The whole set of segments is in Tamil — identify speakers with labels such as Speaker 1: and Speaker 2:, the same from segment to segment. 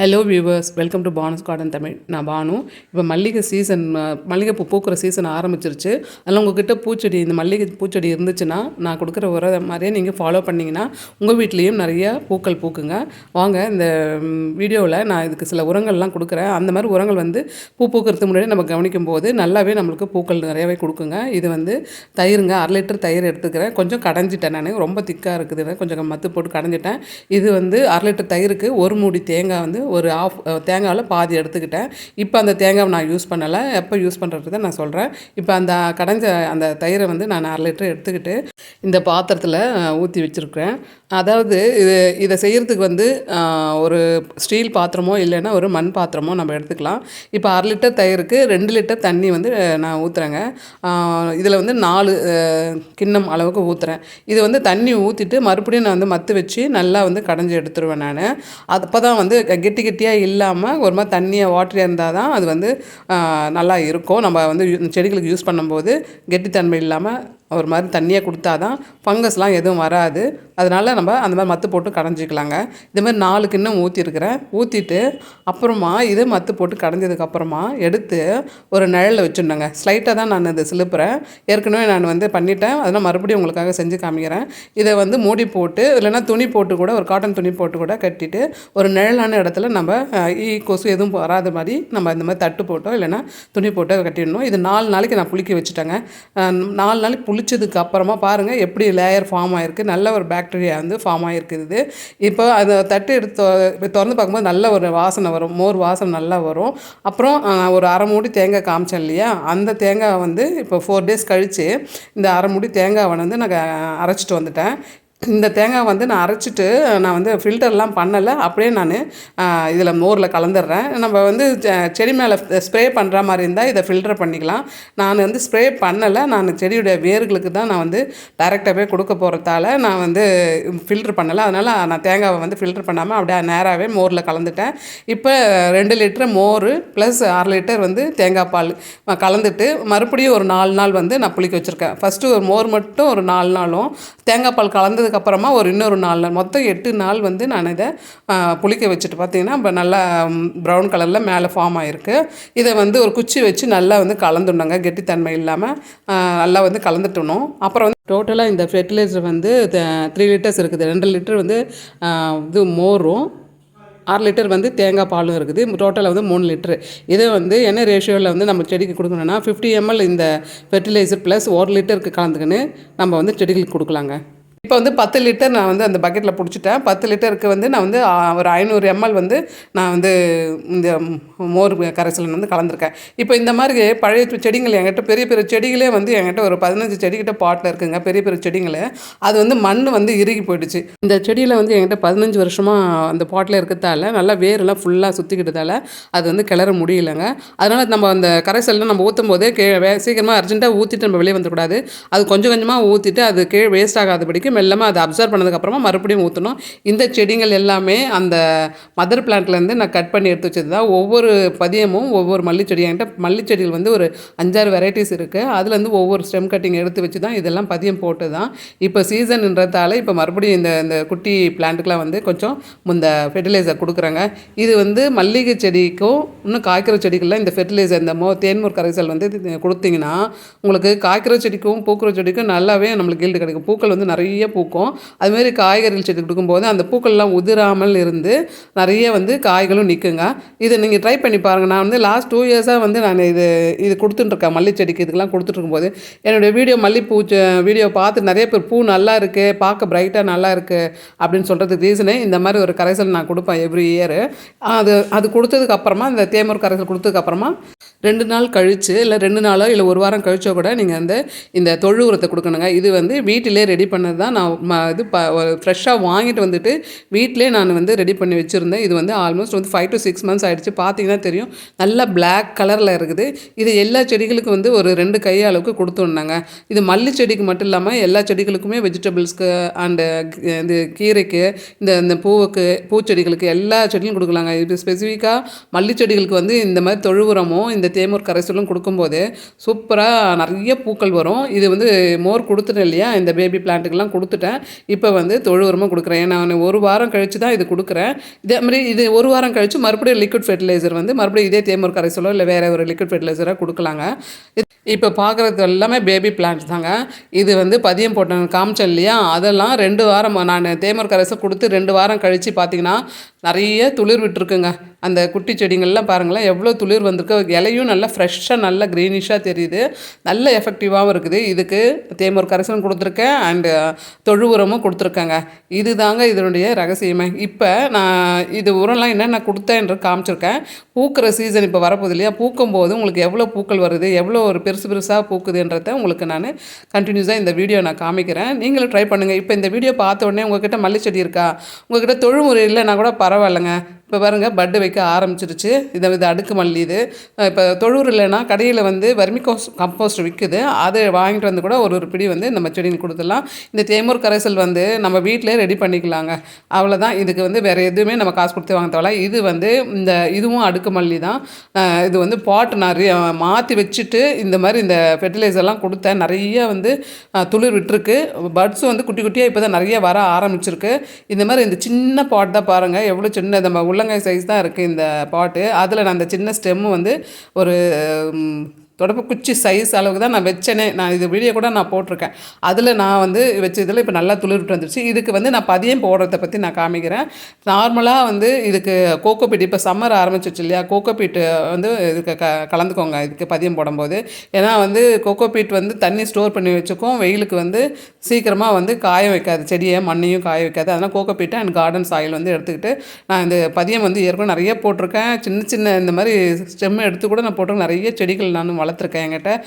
Speaker 1: Hello viewers welcome to Banu's garden Tamil நான் பானு. இப்போ மல்லிகை சீசன் மல்லிகைப்பூ பூக்கிற சீசன் ஆரம்பிச்சிருச்சு. அதில் உங்ககிட்ட பூச்செடி இந்த மல்லிகை பூச்செடி இருந்துச்சுன்னா நான் கொடுக்குற உர மாதிரியே நீங்கள் ஃபாலோ பண்ணிங்கன்னா உங்கள் வீட்லேயும் நிறைய பூக்கள் பூக்குங்க. வாங்க இந்த வீடியோவில் நான் இதுக்கு சில உரங்கள்லாம் கொடுக்குறேன். அந்த மாதிரி உரங்கள் வந்து பூ பூக்கிறதுக்கு முன்னாடி நம்ம கவனிக்கும் போது நல்லாவே நம்மளுக்கு பூக்கள் நிறையவே கொடுக்குங்க. இது வந்து தயிருங்க. அரை லிட்டர் தயிர் எடுத்துக்கிறேன். கொஞ்சம் கடைஞ்சிட்டேன் நான். ரொம்ப திக்காக இருக்குது. கொஞ்சம் மத்து போட்டு கடைஞ்சிட்டேன். இது வந்து அரை லிட்டர் தயிருக்கு ஒரு மூடி தேங்காய் வந்து ஒரு ஆஃப் தேங்காவில் பாதி எடுத்துக்கிட்டேன். இப்போ அந்த தேங்காவை நான் யூஸ் பண்ணலை. எப்போ யூஸ் பண்ணுறது நான் சொல்கிறேன் இப்போ அந்த கடைஞ்ச அந்த தயிரை வந்து நான் அரை லிட்டர் எடுத்துக்கிட்டு இந்த பாத்திரத்தில் ஊற்றி வச்சுருக்கிறேன். அதாவது இது இதை செய்கிறதுக்கு வந்து ஒரு ஸ்டீல் பாத்திரமோ இல்லைன்னா ஒரு மண் பாத்திரமோ நம்ம எடுத்துக்கலாம். இப்போ அரை லிட்டர் தயிருக்கு ரெண்டு லிட்டர் தண்ணி வந்து நான் ஊற்றுறேங்க இதில் வந்து நாலு கிண்ணம் அளவுக்கு ஊற்றுறேன் இது வந்து தண்ணி ஊற்றிட்டு மறுபடியும் நான் வந்து மத்து வச்சு நல்லா வந்து கடைஞ்சி எடுத்துருவேன் நான். அப்போ தான் வந்து கெட்டி கெட்டியாக இல்லாமல் ஒரு மாதிரி தண்ணியாக வாட்டரியாக இருந்தால் தான் அது வந்து நல்லா இருக்கும். நம்ம வந்து செடிகளுக்கு யூஸ் பண்ணும்போது கெட்டித்தன்மை இல்லாமல் ஒரு மாதிரி தண்ணியாக கொடுத்தா தான் ஃபங்கஸ்லாம் எதுவும் வராது. அதனால் நம்ம அந்த மாதிரி மத்து போட்டு கடைஞ்சிக்கலாங்க. இது மாதிரி நாலு கிண்ணம் ஊற்றிருக்கிறேன் ஊற்றிட்டு அப்புறமா இதை மத்து போட்டு கடைஞ்சதுக்கப்புறமா எடுத்து ஒரு நிழலில் வச்சுருந்தேங்க ஸ்லைட்டாக தான் நான் இதை சிலுப்புறேன். ஏற்கனவே நான் வந்து பண்ணிட்டேன். அதெல்லாம் மறுபடியும் உங்களுக்காக செஞ்சு காமிக்கிறேன். இதை வந்து மூடி போட்டு இல்லைன்னா துணி போட்டு கூட ஒரு காட்டன் துணி போட்டு கூட கட்டிட்டு ஒரு நிழலான இடத்துல நம்ம ஈ கொசு எதுவும் வராத மாதிரி நம்ம இந்த மாதிரி தட்டு போட்டோ இல்லைன்னா துணி போட்டோ கட்டிடணும். இது நாலு நாளைக்கு நான் புளிக்க வச்சுட்டேங்க. நாலு நாளைக்கு குளித்ததுக்கு அப்புறமா பாருங்கள் எப்படி லேயர் ஃபார்ம் ஆகிருக்கு நல்ல ஒரு பேக்டீரியா வந்து ஃபார்ம் ஆகிருக்குது இப்போ அதை தட்டு எடுத்து திறந்து பார்க்கும்போது நல்ல ஒரு வாசனை வரும். மோர் வாசனை நல்லா வரும். அப்புறம் ஒரு அரை மூடி தேங்காய் காமிச்சேன் இல்லையா? அந்த தேங்காய் வந்து இப்போ ஃபோர் டேஸ் கழித்து இந்த அரை மூடி தேங்காவை வந்து நான் அரைச்சிட்டு வந்துட்டேன். இந்த தேங்காய் வந்து நான் அரைச்சிட்டு நான் வந்து ஃபில்டர்லாம் பண்ணலை. அப்படியே நான் இதில் மோரில் கலந்துடுறேன். நம்ம வந்து செடி மேலே ஸ்ப்ரே பண்ணுற மாதிரி இருந்தால் இதை ஃபில்டர் பண்ணிக்கலாம். நான் வந்து ஸ்ப்ரே பண்ணலை. நான் செடியுடைய வேர்களுக்கு தான் நான் வந்து டைரெக்டாகவே கொடுக்க போகிறதால நான் வந்து ஃபில்டர் பண்ணலை. அதனால் நான் தேங்காவை வந்து ஃபில்டர் பண்ணாமல் அப்படியே நேராகவே மோரில் கலந்துட்டேன். இப்போ ரெண்டு லிட்டர் மோர் ப்ளஸ் அரை லிட்டர் வந்து தேங்காய் பால் கலந்துட்டு மறுபடியும் ஒரு நாலு நாள் வந்து நான் புளிக்க வச்சுருக்கேன். ஃபஸ்ட்டு ஒரு மோர் மட்டும் ஒரு நாலு நாளும் தேங்காய் பால் கலந்ததுக்கு அப்புறமா ஒரு இன்னொரு நாளில் நாள் மொத்தம் எட்டு நாள் வந்து நான் இதை புளிக்க வச்சுட்டு பார்த்தீங்கன்னா நல்லா ப்ரௌன் கலரில் மேலே ஃபார்ம் ஆகிருக்கு இதை வந்து ஒரு குச்சி வச்சு நல்லா வந்து கலந்துடணுங்க கெட்டித்தன்மை இல்லாமல் நல்லா வந்து கலந்துட்டணும். அப்புறம் வந்து டோட்டலாக இந்த ஃபெர்டிலைசர் வந்து த்ரீ லிட்டர்ஸ் இருக்குது. ரெண்டு லிட்டர் வந்து இது மோரும் ஆறு லிட்டர் வந்து தேங்காய் பாலும் இருக்குது. டோட்டலாக வந்து மூணு லிட்ரு இதை வந்து என்ன ரேஷியோவில் வந்து நம்ம செடிக்கு கொடுக்கணுன்னா ஃபிஃப்டி எம்எல் இந்த ஃபெர்டிலைசர் ப்ளஸ் ஒரு லிட்டருக்கு கலந்துக்கின்னு நம்ம வந்து செடிகளுக்கு கொடுக்கலாங்க. இப்போ வந்து பத்து லிட்டர் நான் வந்து அந்த பக்கெட்டில் பிடிச்சிட்டேன். பத்து லிட்டருக்கு வந்து நான் வந்து ஒரு ஐநூறு எம்எல் வந்து நான் வந்து இந்த மோர் கரைசல் வந்து கலந்துருக்கேன். இப்போ இந்த மாதிரி பழைய செடிகள் என்கிட்ட பெரிய பெரிய செடிகளே வந்து என்கிட்ட ஒரு பதினஞ்சு செடிக்கிட்ட பாட்டில் இருக்குங்க. பெரிய பெரிய செடிங்களே அது வந்து மண் வந்து இறுகி போயிடுச்சு. இந்த செடியில் வந்து என்கிட்ட பதினஞ்சு வருஷமாக அந்த பாட்டில் இருக்கிறதால நல்லா வேரெல்லாம் ஃபுல்லாக சுற்றிக்கிட்டதால அது வந்து கிளற முடியலைங்க. அதனால் நம்ம அந்த கரைசலில் நம்ம ஊற்றும் போதே கே சீக்கிரமாக அர்ஜென்ட்டாக ஊற்றிட்டு நம்ம வெளியே வந்துடக்கூடாது. அது கொஞ்சம் கொஞ்சமாக ஊற்றிட்டு அது கீழே வேஸ்ட் ஆகாதபடிக்கு மெல்லமாக அதை அப்சர்வ் பண்ணதுக்கப்புறமா மறுபடியும் ஊற்றணும் இந்த செடிகள் எல்லாமே அந்த மதர் பிளான்ட்லேருந்து நான் கட் பண்ணி எடுத்து வச்சது தான் ஒவ்வொரு பதியமும் ஒவ்வொரு மல்லிச்செடி என்கிட்ட மல்லிச்செடிகள் வந்து ஒரு அஞ்சாறு வெரைட்டிஸ் இருக்குது அதுலேருந்து ஒவ்வொரு ஸ்டெம் கட்டிங் எடுத்து வச்சு தான் இதெல்லாம் பதியம் போட்டு தான் இப்போ சீசன்ன்றதால இப்போ மறுபடியும் இந்த இந்த குட்டி பிளான்ட்டுக்கெலாம் வந்து கொஞ்சம் இந்த ஃபெர்டிலைசர் கொடுக்குறாங்க. இது வந்து மல்லிகை செடிக்கும் இன்னும் காய்க்கிற செடிகளில் இந்த ஃபெர்டிலைசர் இந்த மோ தேன்மூர் கரைசல் வந்து கொடுத்தீங்கன்னா உங்களுக்கு காய்க்கிற செடிக்கும் பூக்கிற செடிக்கும் நல்லாவே நம்மளுக்கு ஈல்டு கிடைக்கும். பூக்கள் வந்து நிறைய பூக்கும். அதுமாரி காய்கறிகள் செடி கொடுக்கும்போது அந்த பூக்கள்லாம் உதிராமல் இருந்து நிறைய வந்து காய்களும் நிற்குங்க இதை நீங்கள் ட்ரை பண்ணி பாருங்கள் நான் வந்து லாஸ்ட் டூ இயர்ஸாக வந்து நான் இது இது கொடுத்துட்டுருக்கேன். மல்லிச்செடிக்கு இதுக்கெல்லாம் கொடுத்துட்ருக்கும்போது என்னுடைய வீடியோ மல்லிப்பூ வீடியோ பார்த்து நிறைய பேர் பூ நல்லா இருக்குது பார்க்க ப்ரைட்டாக நல்லா இருக்குது அப்படின்னு சொல்கிறதுக்கு ரீசனே இந்த மாதிரி ஒரு கரைசல் நான் கொடுப்பேன் எவ்ரி இயர் அது அது கொடுத்ததுக்கப்புறமா இந்த தேமூர் கரைசல் கொடுத்ததுக்கப்புறமா ரெண்டு நாள் கழித்து இல்லை ரெண்டு நாளோ இல்லை ஒரு வாரம் கழிச்சோ கூட நீங்கள் வந்து இந்த தொழு உரத்தை கொடுக்கணுங்க. இது வந்து வீட்டிலே ரெடி பண்ணது தான் நான் ம இது ப ஃப்ரெஷ்ஷாக வாங்கிட்டு வந்துட்டு வீட்டிலே நான் வந்து ரெடி பண்ணி வச்சுருந்தேன். இது வந்து ஆல்மோஸ்ட் வந்து ஃபைவ் டு சிக்ஸ் மந்த்ஸ் ஆகிடுச்சு பார்த்தீங்கன்னா தெரியும். நல்லா பிளாக் கலரில் இருக்குது. இது எல்லா செடிகளுக்கும் வந்து ஒரு ரெண்டு கை அளவுக்கு கொடுத்துருந்தாங்க இது மல்லி செடிக்கு மட்டும் இல்லாமல் எல்லா செடிகளுக்குமே வெஜிடபிள்ஸ்க்கு அண்டு இந்த கீரைக்கு இந்த இந்த பூவுக்கு பூச்செடிகளுக்கு எல்லா செடியும் கொடுக்கலாங்க. இது ஸ்பெசிஃபிக்காக மல்லி செடிகளுக்கு வந்து இந்த மாதிரி தொழு உரமும் இந்த தேமூர் கரைசலும் கொடுக்கும்போது சூப்பராக நிறைய பூக்கள் வரும். இது வந்து மோர் கொடுத்துட்டேன் இல்லையா இந்த பேபி பிளான்ட்டுக்கெல்லாம் கொடு கொடுத்துட்டேன். இப்போ வந்து தொழு உரமாக கொடுக்குறேன். நான் ஒரு வாரம் கழித்து தான் இது கொடுக்குறேன். இதே மாதிரி இது ஒரு வாரம் கழித்து மறுபடியும் லிக்விட் ஃபெர்டிலைசர் வந்து மறுபடியும் இதே தேமூர் கரைசலோ இல்லை வேறு ஒரு லிக்விட் ஃபெர்டிலைசராக கொடுக்கலாங்க. இப்போ பார்க்குறது எல்லாமே பேபி பிளான்ஸ் தாங்க. இது வந்து பதியம் போட்டேன். காமிச்சேன் இல்லையா? அதெல்லாம் ரெண்டு வாரம் நான் தேமூர் கரைசல் கொடுத்து ரெண்டு வாரம் கழித்து பார்த்தீங்கன்னா நிறைய துளிர் விட்டுருக்குங்க. அந்த குட்டி செடிங்கள்லாம் பாருங்களேன் எவ்வளோ துளிர் வந்திருக்கு. இலையும் நல்லா ஃப்ரெஷ்ஷாக நல்லா க்ரீனிஷாக தெரியுது. நல்ல எஃபெக்டிவாகவும் இருக்குது. இதுக்கு தேமூர் கரைசலும் கொடுத்துருக்கேன். அண்டு தொழு உரமும் கொடுத்துருக்கேங்க. இது தாங்க இதனுடைய ரகசியமே. இப்போ நான் இது உரம்லாம் என்னென்ன கொடுத்தேன்று காமிச்சிருக்கேன். பூக்கிற சீசன் இப்போ வரப்போகுது இல்லையா? பூக்கும் போது உங்களுக்கு எவ்வளோ பூக்கள் வருது? எவ்வளோ ஒரு பெருசு பெருசாக பூக்குதுன்றத உங்களுக்கு நான் கண்டினியூஸாக இந்த வீடியோ நான் காமிக்கிறேன். நீங்களும் ட்ரை பண்ணுங்கள் இப்போ இந்த வீடியோ பார்த்த உடனே உங்ககிட்ட மல்லி செடி இருக்கா? உங்ககிட்ட தொழுமுறை இல்லைன்னா கூட பரவாயில்லைங்க. இப்போ பாருங்கள் பட்டு வைக்க ஆரம்பிச்சிருச்சு. இதை இது அடுக்கு மல்லி இது. இப்போ தொழூர் இல்லைன்னா கடையில் வந்து வர்மி கோஸ் கம்போஸ்ட் விற்குது அதை வாங்கிட்டு வந்து கூட ஒரு ஒரு பிடி வந்து நம்ம செடிங்க கொடுத்துடலாம். இந்த தேமூர் கரைசல் வந்து நம்ம வீட்டிலே ரெடி பண்ணிக்கலாங்க. அவ்வளோதான் இதுக்கு வந்து வேறு எதுவுமே நம்ம காசு கொடுத்து வாங்க தேவையில்ல. இது வந்து இந்த இதுவும் அடுக்கு மல்லி தான். இது வந்து பாட் நிறைய மாற்றி வச்சுட்டு இந்த மாதிரி இந்த ஃபெர்டிலைசர்லாம் கொடுத்தேன் நிறைய வந்து துளிர் விட்டுருக்கு. பட்ஸும் வந்து குட்டி குட்டியாக இப்போ தான் நிறைய வர ஆரம்பிச்சிருக்கு. இந்த மாதிரி இந்த சின்ன பாட் தான் பாருங்கள் எவ்வளோ சின்ன நம்ம உள்ளங்கை சைஸ் தான் இருக்குது இந்த பாட்டு. அதில் நான் அந்த சின்ன ஸ்டெம்மு வந்து ஒரு தொடப்பு குச்சி சைஸ் அளவுக்கு தான் நான் வச்சேனே. நான் இது வீடியோ கூட நான் போட்டிருக்கேன். அதில் நான் வந்து வச்சதில் இப்போ நல்லா துளிர்விட்டு வந்துருச்சு. இதுக்கு வந்து நான் பதியம் போடுறத பற்றி நான் காமிக்கிறேன். நார்மலாக வந்து இதுக்கு கோகோபீட் இப்போ சம்மர் ஆரம்பிச்சிச்சு இல்லையா? கோகோபீட் வந்து இதுக்கு க கலந்துக்கோங்க. இதுக்கு பதியம் போடும்போது. ஏன்னா வந்து கோகோபீட் வந்து தண்ணி ஸ்டோர் பண்ணி வச்சுக்கும். வெயிலுக்கு வந்து சீக்கிரமாக வந்து காய வைக்காது. செடியை மண்ணையும் காய வைக்காது. அதனால் கோகோபீட் அண்ட் கார்டன் சாயில் வந்து எடுத்துக்கிட்டு நான் இந்த பதியம் வந்து ஏற்கனவே நிறைய போட்டிருக்கேன். சின்ன சின்ன இந்த மாதிரி ஸ்டெம் எடுத்து கூட நான் போட்டிருக்கேன். நிறைய செடிகள் நான் வளர்த்துருக்கேன் என்கிட்ட.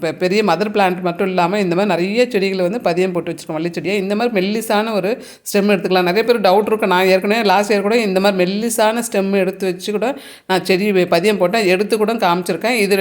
Speaker 1: பெ- பெரிய மதர் பிளான்ட் மட்டும் இல்லாமல் இந்த மாதிரி நிறைய செடிகளை வந்து பதியம் போட்டு வச்சுருக்கோம் மல்லி செடியை. இந்த மாதிரி மெல்லிசான ஒரு ஸ்டெம் எடுத்துக்கலாம். நிறைய பேர் டவுட் இருக்கும். நான் ஏற்கனவே லாஸ்ட் இயர் கூட இந்த மாதிரி மெல்லிசான ஸ்டெம் எடுத்து வச்சு கூட நான் செடி பதியம் போட்டேன். எடுத்து கூட காமிச்சிருக்கேன். இது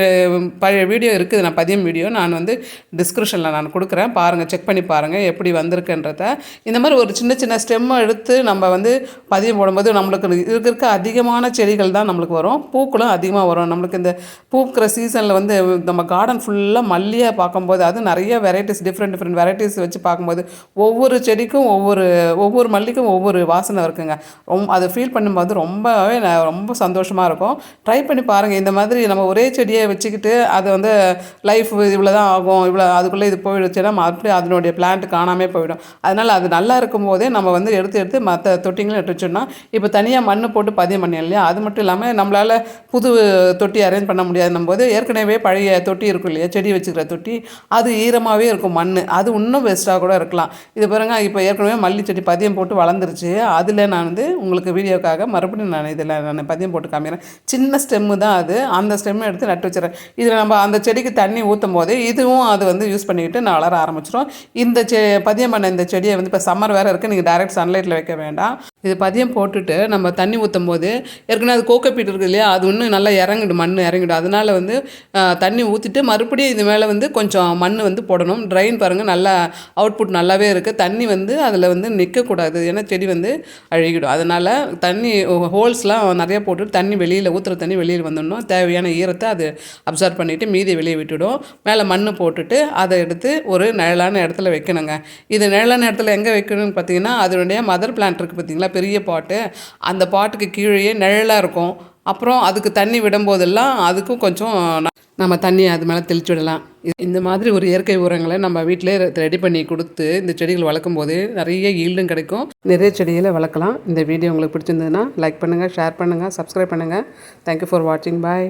Speaker 1: பழைய வீடியோ இருக்குது. நான் பதியம் வீடியோ நான் வந்து டிஸ்கிரிப்ஷனில் நான் கொடுக்குறேன். பாருங்கள் செக் பண்ணி பாருங்கள் எப்படி வந்திருக்குன்றத. இந்த மாதிரி ஒரு சின்ன சின்ன ஸ்டெம்மை எடுத்து நம்ம வந்து பதியம் போடும்போது நம்மளுக்கு இருக்க இருக்க அதிகமான செடிகள் தான் நம்மளுக்கு வரும். பூக்களும் அதிகமாக வரும். நம்மளுக்கு இந்த பூக்கிற சீசனில் வந்து நம்ம கார்டன் ஃபுல்லாக மல்லியாக பார்க்கும்போது அது நிறைய வெரைட்டிஸ் டிஃப்ரெண்ட் டிஃப்ரெண்ட் வெரைட்டிஸ் வச்சு பார்க்கும்போது ஒவ்வொரு செடிக்கும் ஒவ்வொரு ஒவ்வொரு மல்லிக்கும் ஒவ்வொரு வாசனை இருக்குங்க. ரொம்ப அதை ஃபீல் பண்ணும்போது ரொம்பவே ரொம்ப சந்தோஷமாக இருக்கும். ட்ரை பண்ணி பாருங்கள் இந்த மாதிரி நம்ம ஒரே செடியை வச்சுக்கிட்டு அது வந்து லைஃப் இவ்வளோ தான் ஆகும் இவ்வளோ அதுக்குள்ளே இது போயிடுச்சுன்னா மறுபடியும் அதனுடைய பிளான்ட் காணாமே போயிடும். அதனால் அது நல்லா இருக்கும் போதே நம்ம வந்து எடுத்து எடுத்து மற்ற தொட்டிங்களும் எடுத்துச்சோம்னா இப்போ தனியாக மண் போட்டு பதியம் பண்ணி இல்லையா? அது மட்டும் இல்லாமல் நம்மளால் புது தொட்டி அரேஞ்ச் பண்ண முடியாதுன்னும் போது ஏற்கனவே பழைய தொட்டி இருக்கும் இல்லையா? செடி வச்சுக்கிற தொட்டி. அது ஈரமாகவே இருக்கும் மண் அது இன்னும் பெஸ்ட்டாக கூட இருக்கலாம். இது பாருங்க இப்போ ஏற்கனவே மல்லி செடி பதியம் போட்டு வளர்ந்துருச்சு. அதில் நான் வந்து உங்களுக்கு வீடியோக்காக மறுபடியும் நான் இதில் நான் பதியம் போட்டு காமிக்கிறேன். சின்ன ஸ்டெம்மு தான் அது. அந்த ஸ்டெம்மை எடுத்து நட்டு வச்சுறேன் இதில் நம்ம அந்த செடிக்கு தண்ணி ஊற்றும் போதே இதுவும் அது வந்து யூஸ் பண்ணிக்கிட்டு நான் வளர ஆரம்பிச்சிடும் இந்த செ பதியம் பண்ண இந்த செடியை வந்து இப்போ சம்மர் வேறு இருக்குது நீங்கள் டைரக்ட் சன்லைட்டில் வைக்க வேண்டாம். இது பதியம் போட்டுட்டு நம்ம தண்ணி ஊற்றும் போது ஏற்கனவே அது கோக்கப்பீட்டு இருக்குது இல்லையா? அது ஒன்று நல்லா இறங்கிடும் மண் இறங்கிடும். அதனால் வந்து தண்ணி ஊற்றிட்டு மறுபடியும் இது மேலே வந்து கொஞ்சம் மண் வந்து போடணும். ட்ரைன் பாருங்கள் நல்லா அவுட்புட் நல்லாவே இருக்குது தண்ணி வந்து அதில் வந்து நிற்கக்கூடாது ஏன்னா செடி வந்து அழுகிடும். அதனால் தண்ணி ஹோல்ஸ்லாம் நிறைய போட்டு தண்ணி வெளியில் ஊற்றுற தண்ணி வெளியில் வந்துடணும். தேவையான ஈரத்தை அது அப்சர்வ் பண்ணிவிட்டு மீதியை வெளியே விட்டுடும். மேலே மண் போட்டுட்டு அதை எடுத்து ஒரு நிழலான இடத்துல வைக்கணுங்க. இது நிழலான இடத்துல எங்கே வைக்கணும்னு பார்த்தீங்கன்னா அதனுடைய மதர் பிளான்ட் இருக்குது பார்த்தீங்களா? பெரிய பாட்டு. அந்த பாட்டுக்கு கீழேயே நிழலாக இருக்கும். அப்புறம் அதுக்கு தண்ணி விடும்போதெல்லாம் அதுக்கும் கொஞ்சம் நம்ம தண்ணி அது மேலே தெளிச்சு விடலாம். இந்த மாதிரி ஒரு இயற்கை உரங்களை நம்ம வீட்டிலே ரெடி பண்ணி கொடுத்து இந்த செடிகள் வளர்க்கும் போது நிறைய ஈல்டும் கிடைக்கும். நிறைய செடிகளை வளர்க்கலாம். இந்த வீடியோ உங்களுக்கு பிடிச்சிருந்ததுன்னா லைக் பண்ணுங்கள் ஷேர் பண்ணுங்கள் சப்ஸ்கிரைப் பண்ணுங்கள் தேங்க்யூ ஃபார் வாட்சிங் பாய்